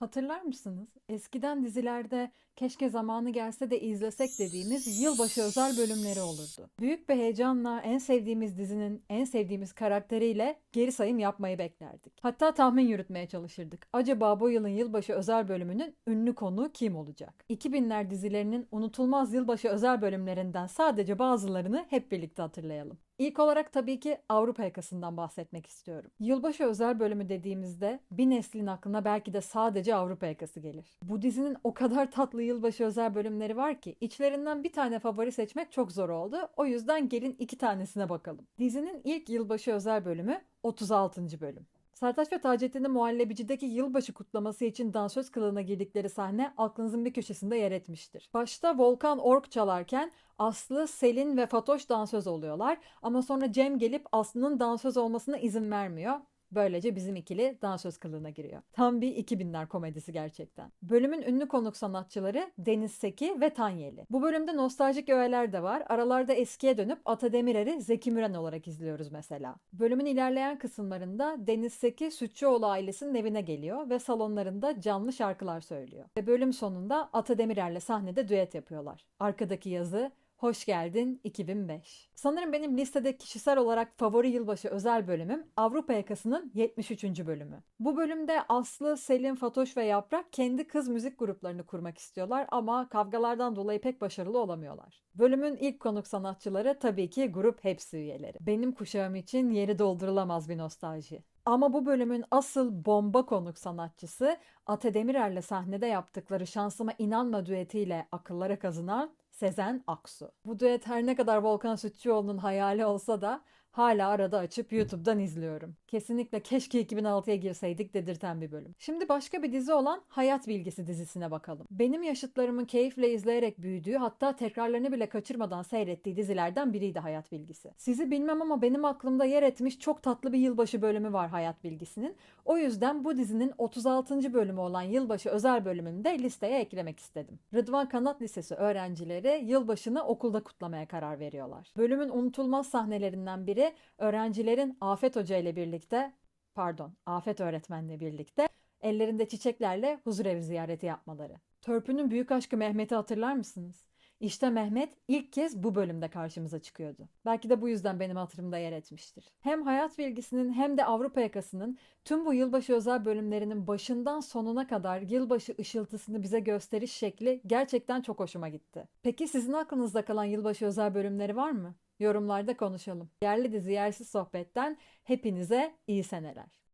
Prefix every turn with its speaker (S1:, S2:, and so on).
S1: Hatırlar mısınız? Eskiden dizilerde keşke zamanı gelse de izlesek dediğimiz yılbaşı özel bölümleri olurdu. Büyük bir heyecanla en sevdiğimiz dizinin en sevdiğimiz karakteriyle geri sayım yapmayı beklerdik. Hatta tahmin yürütmeye çalışırdık. Acaba bu yılın yılbaşı özel bölümünün ünlü konuğu kim olacak? 2000'ler dizilerinin unutulmaz yılbaşı özel bölümlerinden sadece bazılarını hep birlikte hatırlayalım. İlk olarak tabii ki Avrupa yakasından bahsetmek istiyorum. Yılbaşı özel bölümü dediğimizde bir neslin aklına belki de sadece Avrupa yakası gelir. Bu dizinin o kadar tatlı yılbaşı özel bölümleri var ki içlerinden bir tane favori seçmek çok zor oldu. O yüzden gelin iki tanesine bakalım. Dizinin ilk yılbaşı özel bölümü 36. bölüm. Sertaç ve Taceddin'in muhallebicideki yılbaşı kutlaması için dansöz kılığına girdikleri sahne aklınızın bir köşesinde yer etmiştir. Başta Volkan Ork çalarken Aslı, Selin ve Fatoş dansöz oluyorlar ama sonra Cem gelip Aslı'nın dansöz olmasına izin vermiyor. Böylece bizim ikili dansöz kılığına giriyor. Tam bir 2000'ler komedisi gerçekten. Bölümün ünlü konuk sanatçıları Deniz Seki ve Tanyeli. Bu bölümde nostaljik öğeler de var. Aralarda eskiye dönüp Ata Demirer'i Zeki Müren olarak izliyoruz mesela. Bölümün ilerleyen kısımlarında Deniz Seki Sütçüoğlu ailesinin evine geliyor ve salonlarında canlı şarkılar söylüyor. Ve bölüm sonunda Ata Demirer'le sahnede düet yapıyorlar. Arkadaki yazı Hoş geldin 2005. Sanırım benim listede kişisel olarak favori yılbaşı özel bölümüm Avrupa Yakası'nın 73. bölümü. Bu bölümde Aslı, Selin, Fatoş ve Yaprak kendi kız müzik gruplarını kurmak istiyorlar ama kavgalardan dolayı pek başarılı olamıyorlar. Bölümün ilk konuk sanatçıları tabii ki grup hepsi üyeleri. Benim kuşağım için yeri doldurulamaz bir nostalji. Ama bu bölümün asıl bomba konuk sanatçısı Ate Demirer'le sahnede yaptıkları Şansıma İnanma düetiyle akıllara kazınan Sezen Aksu. Bu düet her ne kadar Volkan Sütçüoğlu'nun hayali olsa da hala arada açıp YouTube'dan izliyorum. Kesinlikle keşke 2006'ya girseydik dedirten bir bölüm. Şimdi başka bir dizi olan Hayat Bilgisi dizisine bakalım. Benim yaşıtlarımın keyifle izleyerek büyüdüğü hatta tekrarlarını bile kaçırmadan seyrettiği dizilerden biriydi Hayat Bilgisi. Sizi bilmem ama benim aklımda yer etmiş çok tatlı bir yılbaşı bölümü var Hayat Bilgisi'nin. O yüzden bu dizinin 36. bölümü olan yılbaşı özel bölümünü de listeye eklemek istedim. Rıdvan Kanat Lisesi öğrencileri yılbaşını okulda kutlamaya karar veriyorlar. Bölümün unutulmaz sahnelerinden biri öğrencilerin Afet Hoca ile birlikte pardon Afet öğretmenle birlikte ellerinde çiçeklerle huzurevi ziyareti yapmaları. Törpü'nün büyük aşkı Mehmet'i hatırlar mısınız? İşte Mehmet ilk kez bu bölümde karşımıza çıkıyordu. Belki de bu yüzden benim hatırımda yer etmiştir. Hem hayat bilgisinin hem de Avrupa yakasının tüm bu yılbaşı özel bölümlerinin başından sonuna kadar yılbaşı ışıltısını bize gösteriş şekli gerçekten çok hoşuma gitti. Peki sizin aklınızda kalan yılbaşı özel bölümleri var mı? Yorumlarda konuşalım. Yerli dizi yersiz sohbetten hepinize iyi seneler.